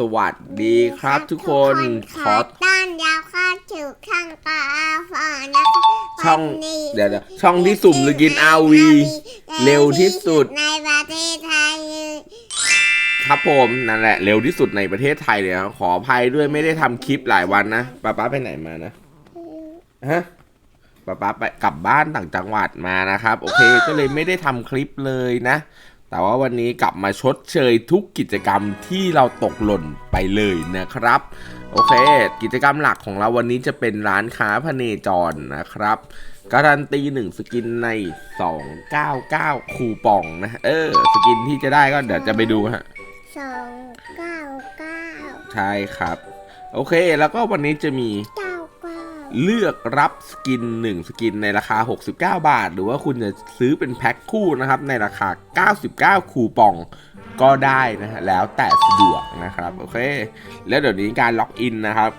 สวัสดีครับทุกคนขขออต้อนรับเข้าสู่ช่องปลาฟอนนะคะช่องวันนี้เดี๋ยวเดี๋ยวช่องที่สุ่มสกิน RV เร็วที่สุดในประเทศไทยครับผมนั่นแหละเร็วที่สุดในประเทศไทยเลยนะขออภัยด้วยไม่ได้ทำคลิปหลายวันนะป้าป้าไปไหนมานะฮะป้าป้าไปกลับบ้านต่างจังหวัดมานะครับ โอเคก็เลยไม่ได้ทำคลิปเลยนะ แต่ว่าวันนี้กลับมาชดเชยทุกกิจกรรมที่เราตกหล่นไปเลยนะครับ โอเค กิจกรรมหลักของเราวันนี้จะเป็นร้านค้าพเนจรนะครับ การันตีหนึ่งสกินใน 299 คูปองนะ เออ สกินที่จะได้ก็เดี๋ยวจะไปดูฮะสองเก้าเก้าใช่ครับ โอเค แล้วก็วันนี้จะมี เลือกรับสกิน 1 สกินในราคา 69 บาท หรือว่าคุณจะซื้อเป็นแพ็คคู่นะครับในราคา 99 คูปองก็ได้นะฮะแล้วแต่สะดวกนะครับโอเค แล้วเดี๋ยวนี้การล็อกอินนะครับ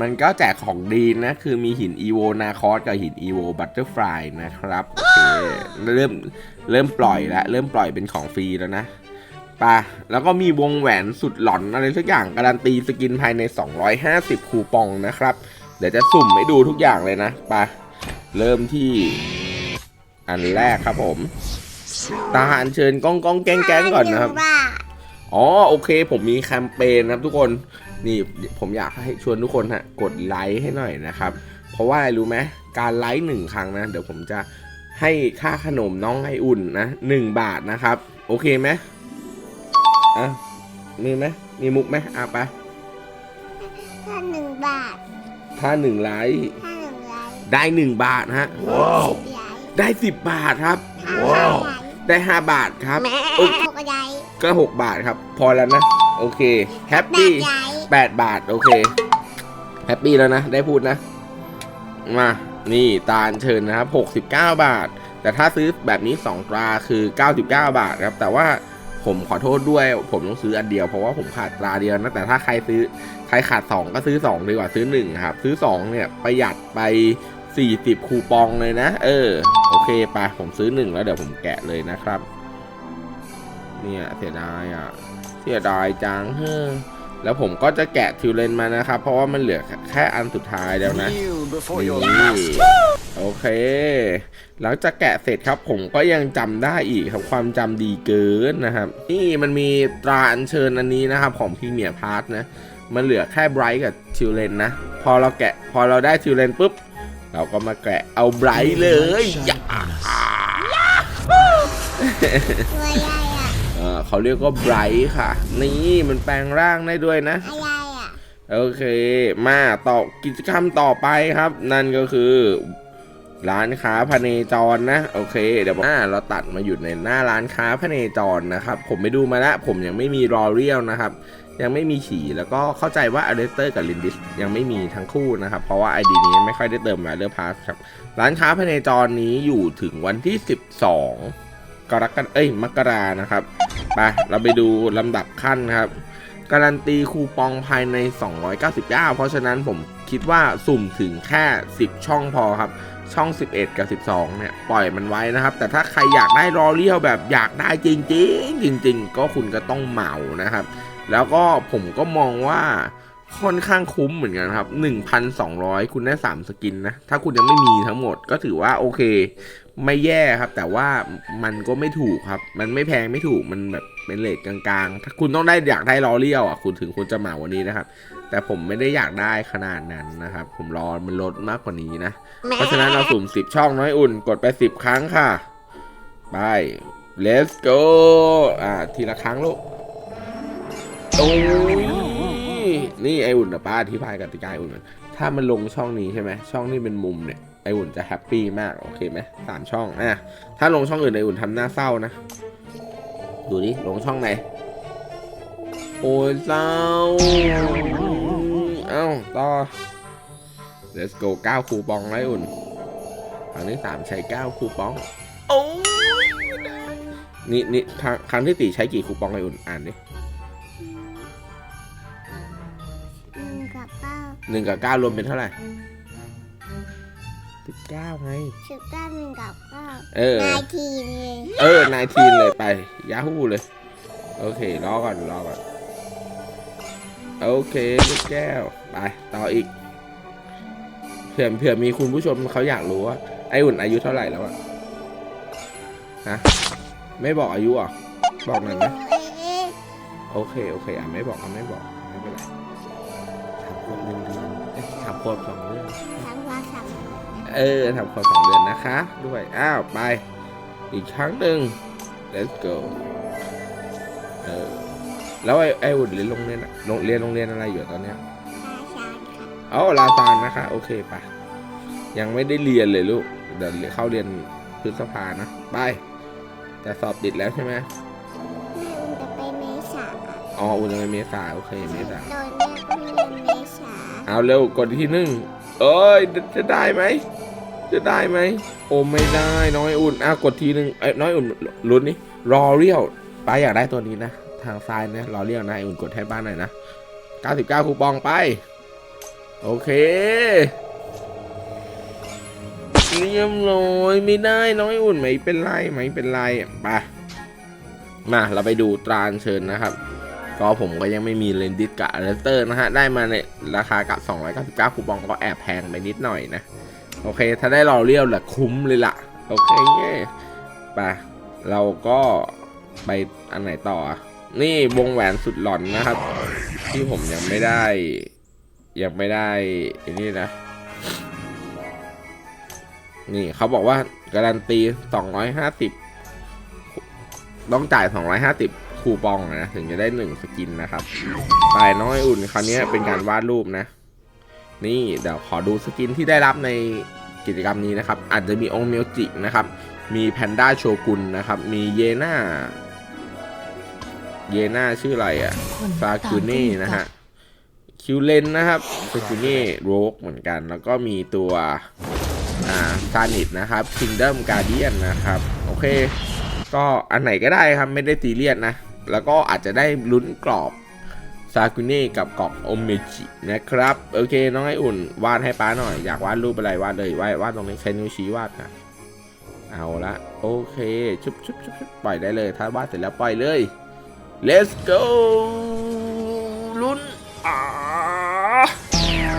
มันก็แจกของดีนะ คือมีหิน EVO นาคอสกับหิน EVO Butterfly นะครับโอเคเริ่มเริ่มปล่อยแล้ว เริ่มปล่อยเป็นของฟรีแล้วนะปะแล้วก็มีวงแหวนสุดหลอนอะไรสักอย่างการันตีสกินภายใน 250 คูปองนะครับ เดี๋ยวจะสุ่มให้ดูทุกอย่างเลยนะไปะเริ่มที่อันแรกครับผม ตาอันเชิญก้องก้องแก๊งแก๊งก่อนนะครับหงบาทอ๋อโอเค ผมมีแคมเปญนะครับทุกคน นี่ผมอยากให้ชวนทุกคนฮะกดไลค์ให้หน่อยนะครับ เพราะว่าอะไรรู้ไหมการไลค์หนึ่งครั้งนะ เดี๋ยวผมจะให้ค่าขนมน้องไออุ่นนะหนึ่งบาทนะครับ โอเคไหมอะมีไหมมีมุกไหมอะไปถ้าหนึ่งบาท ถ้าหนึ่งไลค์ถ้าหนึ่งไลค์ได้หนึ่งบาทฮะสิบไลค์ได้สิบบาทครับ ถ้าห้าไลค์ได้ห้าบาทครับ แม่โอ้ยหกไลค์ก็หกบาทครับ พอแล้วนะ โอเคแฮปแปปี้ดไลค์แปดบาท โอเคแฮปปี้แล้วนะ ได้พูดนะ มา นี่ตาลเชิญนะครับ69บาท แต่ถ้าซื้อแบบนี้2ตราคือ99บาทครับ แต่ว่า ผมขอโทษด้วย ผมต้องซื้ออันเดียวเพราะว่าผมขาดตราเดียวนะแต่ถ้าใครซื้อใครขาด 2 ก็ซื้อ 2 ดีกว่าซื้อ1ครับซื้อ 2 เนี่ยประหยัดไป 40 คูปองเลยนะ เออ โอเคไปผมซื้อ 1 แล้วเดี๋ยวผมแกะเลยนะครับ เนี่ยเสียดายอะ เสียดายจังเฮ้อแล้วผมก็จะแกะทิวเลนมานะครับ เพราะว่ามันเหลือแค่อันสุดท้ายแล้วนะ Kneel before your นี่ master. โอเค หลังจากแกะเสร็จครับผมก็ยังจำได้อีกครับความจำดีเกินนะครับ นี่มันมีตราอัญเชิญอันนี้นะครับของพรีเมียร์พาร์ทนะมันเหลือแค่ไบรท์กับทิวเลนนะ พอเราแกะพอเราได้ทิวเลนปุ๊บ เราก็มาแกะเอาไบรท์เลยอย่าตัวใหญ่อะเออเขาเรียกว่าไบรท์ค่ะ นี่มันแปลงร่างได้ด้วยนะอะไรอะโอเค มาต่อกิจกรรมต่อไปครับ นั่นก็คือ ร้านค้าพเนจรนะ โอเค เดี๋ยวอ่าเราตัดมาอยู่ในหน้าร้านค้าพเนจรนะครับ ผมไปดูมาแล้ว ผมยังไม่มีรอเรียลนะครับ ยังไม่มีฉี่แล้วก็เข้าใจว่าอเลสเตอร์กับลินดิสยังไม่มีทั้งคู่นะครับ เพราะว่าไอดีนี้ไม่ค่อยได้เติมมาเลือพาสครับ ร้านค้าพเนจรนี้อยู่ถึงวันที่ 12 กรกฎาเอ้ยมกรานะครับไปเราไปดูลำดับขั้นครับการันตีคูปองภายใน 299 เพราะฉะนั้นผม คิดว่าสุ่มถึงแค่ 10 ช่องพอครับช่อง 11 กับ 12 เนี่ย ปล่อยมันไว้นะครับ แต่ถ้าใครอยากได้รอเลี้ยวแบบอยากได้จริง ๆ จริง ๆ ก็คุณก็ต้องเหมานะครับ แล้วก็ผมก็มองว่าค่อนข้างคุ้มเหมือนกันครับ 1,200 คุณได้ 3 สกินนะ ถ้าคุณยังไม่มีทั้งหมดก็ถือว่าโอเค ไม่แย่ครับ แต่ว่ามันก็ไม่ถูกครับ มันไม่แพงไม่ถูก มันแบบเป็นเลทกลางๆ ถ้าคุณต้องได้อยากได้ลอเลียวอะ คุณถึงคุณจะเหมาวันนี้นะครับ แต่ผมไม่ได้อยากได้ขนาดนั้นนะครับ ผมรอมันลดมากกว่านี้นะ เพราะฉะนั้นเราสุ่ม10ช่องน้อยอุ่น กดไป10ครั้งค่ะ ไป let's go อ่า ทีละครั้งลูกโอ้ยนี่ไออุ่นนะป้าอธิบายกติกาไออุ่นก่อนถ้ามันลงช่องนี้ใช่ไหมช่องนี้เป็นมุมเนี่ยไออุ่นจะแฮปปี้มากโอเคไหมสามช่องอะถ้าลงช่องอื่นไออุ่นทำหน้าเศร้านะ ดูดิลงช่องไหน โอ้ยเศร้าเอ้าต่อ let's go 9คูปองไรอุ่นครั้งที่สามใช้9คูปองโอ้ยนี่นี่ครั้งครั้งที่ตีใช้กี่คูปองไรอุ่นอ่านดิหนึ่งกับเก้าหนึ่งกับเก้ารวมเป็นเท่าไหร่สิบเก้าไงสิบเก้าหนึ่งกับเก้าเออนายทีเลยเออนายทีนเลยไปยาฮูเลย โอเค รอก่อน รอก่อน โอเคลูกแก้ว ไป ต่ออีก เผื่อเผื่อมีคุณผู้ชมเขาอยากรู้ว่า ไออุ่นอายุเท่าไหร่แล้วอะฮะ ไม่บอกอายุอะ บอกหน่อยไหมเอ๊ะโอเค โอเค อะ ไม่บอกอะไม่บอก ไม่เป็นไรทำควบหนึ่งเดือนเอ๊ะทำควบสองเดือนทำว่าทเออทำควบสองเดือนนะคะ ด้วย อ้าว ไป อีกครั้งหนึ่ง let's go เออ แล้วไอ้ไอ้อุ่นเรียนโรงเรียนอะโรงเรียนโรงเรียนอะไรอยู่ตอนเนี้ยำราชาค่ะเอ้าลาซานนะคะ โอเคปะยังไม่ได้เรียนเลยลูกเดี๋ยวเข้าเรียนพฤษภานะไปแต่สอบติดแล้วใช่ไหมแม่อุ่นจะไปเมษาอ๋ออุ่นจะไปเมษาโอเคเมษาโดนแม่ก็เรียนเมษาเอาเร็วกดที่หนึ่งเอ้ยจะได้ไหมจะได้ไหมโอ้ไม่ได้น้อยอุ่นอะกดทีหนึ่งไอ้ยน้อยอุ่นลุ้นนี่รอเรียวป้าอยากได้ตัวนี้นะ ทางซ้ายนะรอเรียวนะไออุ่นกดให้บ้านหน่อยนะ 99 คูปองไป โอเคเรียบร้อยไม่ได้น้อยอุ่นไม่เป็นไรไม่เป็นไรไปมาเราไปดูตราเชิญนะครับ ก็ผมก็ยังไม่มีเลนดิสกับเลสเตอร์นะฮะ ได้มาในราคากับ 299 คูปองก็แอบแพงไปนิดหน่อยนะ โอเค ถ้าได้รอเรียวแหละคุ้มเลยล่ะ โอเคไปเราก็ไปอันไหนต่ออะ นี่วงแหวนสุดหลอนนะครับ ที่ผมยังไม่ได้ ยังไม่ได้อันนี้นะ นี่เขาบอกว่าการันตี 250 ต้องจ่าย 250 คูปองนะ ถึงจะได้1สกินนะครับตายน้อยอุ่นคราวนี้เป็นการวาดรูปนะ นี่เดี๋ยวขอดูสกินที่ได้รับในกิจกรรมนี้นะครับ อาจจะมีองค์เมลจินะครับ มีแพนด้าโชกุนนะครับ มีเยน่า เยน่าชื่ออะไรอะฟาคูนี่นะฮะ คิวเลนนะครับฟาคูนี่โรกเหมือนกัน แล้วก็มีตัวอ่าซานิตนะครับ Kingdom Guardian นะครับ โอเค ก็อันไหนก็ได้ครับไม่ได้ตีเลียนนะ แล้วก็อาจจะได้ลุ้นกรอบซากุเน่กับกรอบโอเมจินะครับ โอเค น้องไออุ่น วาดให้ป้าหน่อย อยากวาดรูปอะไรวาดเลยวาดวาดตรงนี้ใช้นิ้วชี้วาดนะเอาละโอเค ชุบชุบชุบชุบปล่อยได้เลย ถ้าวาดเสร็จแล้วปล่อยเลย let's go ลุ้นอ่า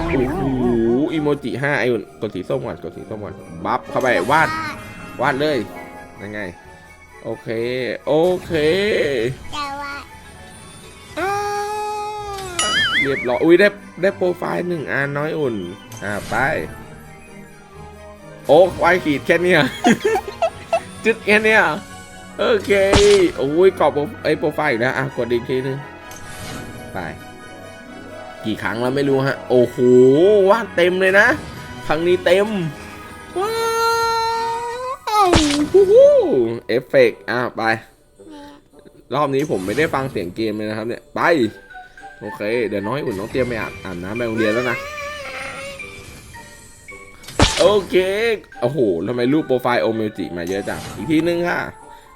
โอ้โหอีโมจิห้าไออุ่นกดสีส้มก่อนกดสีส้มก่อนบัฟเข้าไปวาดวาดเลยยังไง โอเค โอเคแต่ว่าอ่าเรียบร้อยอุ้ยได้ได้โปรไฟล์หนึ่งอันน้อยอุ่น อ่าไป โอ้ควายขีดแค่เนี้ยจุดแค่เนี้ย โอเคโอ้ยกรอบโปรไอยโปรไฟล์อีกแล้วอะกดอีกทีนึงไป กี่ครั้งแล้วไม่รู้ฮะ โอ้โหวาดเต็มเลยนะ ครั้งนี้เต็ม ว้าวฮู้ฮู้เอฟเฟกต์อะไป รอบนี้ผมไม่ได้ฟังเสียงเกมเลยนะครับเนี่ยไป โอเค เดี๋ยวน้อยอุ่นต้องเตรียมไปอาบอาบน้ำไปโรงเรียนแล้วนะโอเค โอ้โห ทำไมรูปโปรไฟล์โอเมจิมาเยอะจัง อีกทีนึงค่ะ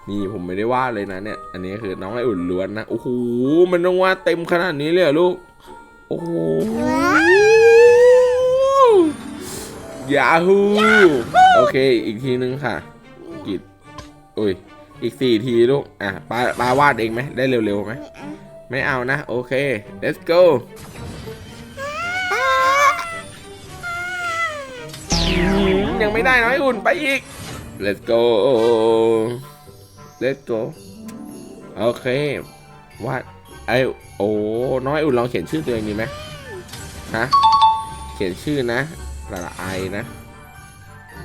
นี่ผมไม่ได้วาดเลยนะเนี่ย อันนี้คือน้องไออุ่นล้วนนะ โอ้โห มันต้องวาดเต็มขนาดนี้เลยเหรอลูก โอ้โหยาฮูโอเค อีกทีนึงค่ะกิดอุ้ย อีกสี่ทีลูก อะปาปาวาดเองไหม ได้เร็วๆไหมไม่เอาไม่เอานะ โอเค let's go ยังไม่ได้น้อยอุ่นไปอีก let's go let's go โอเควาดไอโอ้น้อยอุ่นลองเขียนชื่อตัวเองดีไหมฮะเขียนชื่อนะละละไอนะ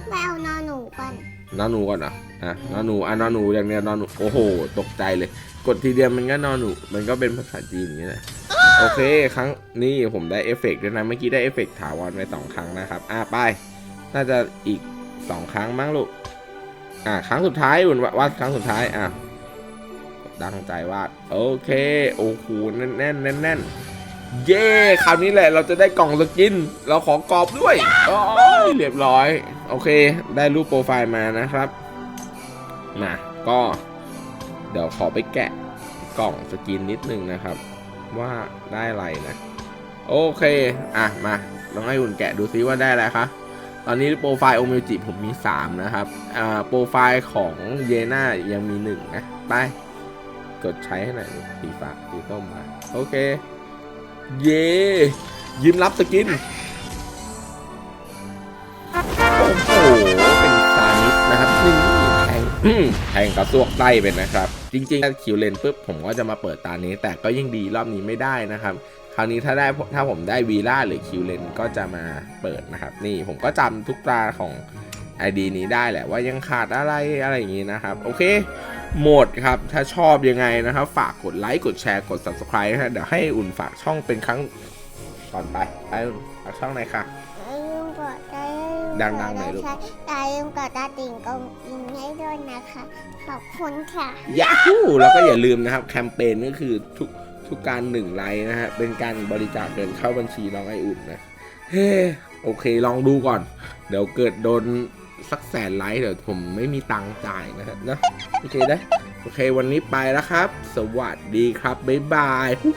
ไม่เอานอนหนูก่อนนอนหนูก่อนเหรออะนอนหนูอะนอนหนูอย่างเนี้ยนอนหนูโอ้โห ตกใจเลย กดทีเดียวมันก็นอนหนู มันก็เป็นภาษาจีนอย่างนี้แหละโอเค ครั้งนี้ผมได้เอฟเฟกต์ด้วยนะ เมื่อกี้ได้เอฟเฟกต์ถาวรไปสองครั้งนะครับ อะไป น่าจะอีกสองครั้งมั้งลูก อะครั้งสุดท้ายอุ่นวาดครั้งสุดท้ายอะตั้งใจวาดโอเคโอ้โหแน่นแน่นแน่นแน่นเย้คราวนี้แหละเราจะได้กล่องสกิน เราขอกรอบด้วยโอ้ยเรียบร้อย โอเค ได้รูปโปรไฟล์มานะครับมาก็ เดี๋ยวขอไปแกะกล่องสกินนิดนึงนะครับ ว่าได้อะไรนะ โอเค อะมาลองให้หุ่นแกะดูซิว่าได้อะไรคะ ตอนนี้โปรไฟล์โอเมจิผมมี 3 นะครับ อ่า โปรไฟล์ของเยน่ายังมี 1 นะ ไป กดใช้ให้หน่อยสีฟ้าสีส้มมา โอเค เย่ยืนรับสกิน โอ้โห เป็นซานิสนะครับนี่แทงแทงกระซวกไส้เป็นนะครับ จริงๆถ้าคิวเลนปุ๊บผมก็จะมาเปิดตานี้ แต่ก็ยังดีรอบนี้ไม่ได้นะครับ ราวนี้ถ้าได้ถ้าผมได้วีล่าหรือคิวเลนก็จะมาเปิดนะครับ นี่ผมก็จำทุกตาของ ID นี้ได้แหละว่ายังขาดอะไรอะไรอย่างนี้นะครับ โอเคหมดครับ ถ้าชอบยังไงนะครับ ฝากกดไลค์กดแชร์กด subscribe นะฮะเดี๋ยวให้อุ่นฝากช่องเป็นครั้งก่อนไปไปอุ่นฝากช่องไหนอยค่ะอย่าลืมกดไลค์ดังๆหน่อยลูก อย่าลืมกดตาติ่งกงกินให้ด้วยนะคะ ขอบคุณค่ะ ยาฮูแล้วก็อย่าลืมนะครับ แคมเปญก็คือทุก ทุกการหนึ่งไลค์นะฮะ เป็นการบริจาคเงินเข้าบัญชีน้องไออุ่นนะ เฮ้โอเคลองดูก่อน เดี๋ยวเกิดโดนสักแสนไลค์เดี๋ยวผมไม่มีตังค์จ่ายนะฮะนะโอเคได้โอเควันนี้ไปแล้วครับ สวัสดีครับ บ๊ายบายฮู้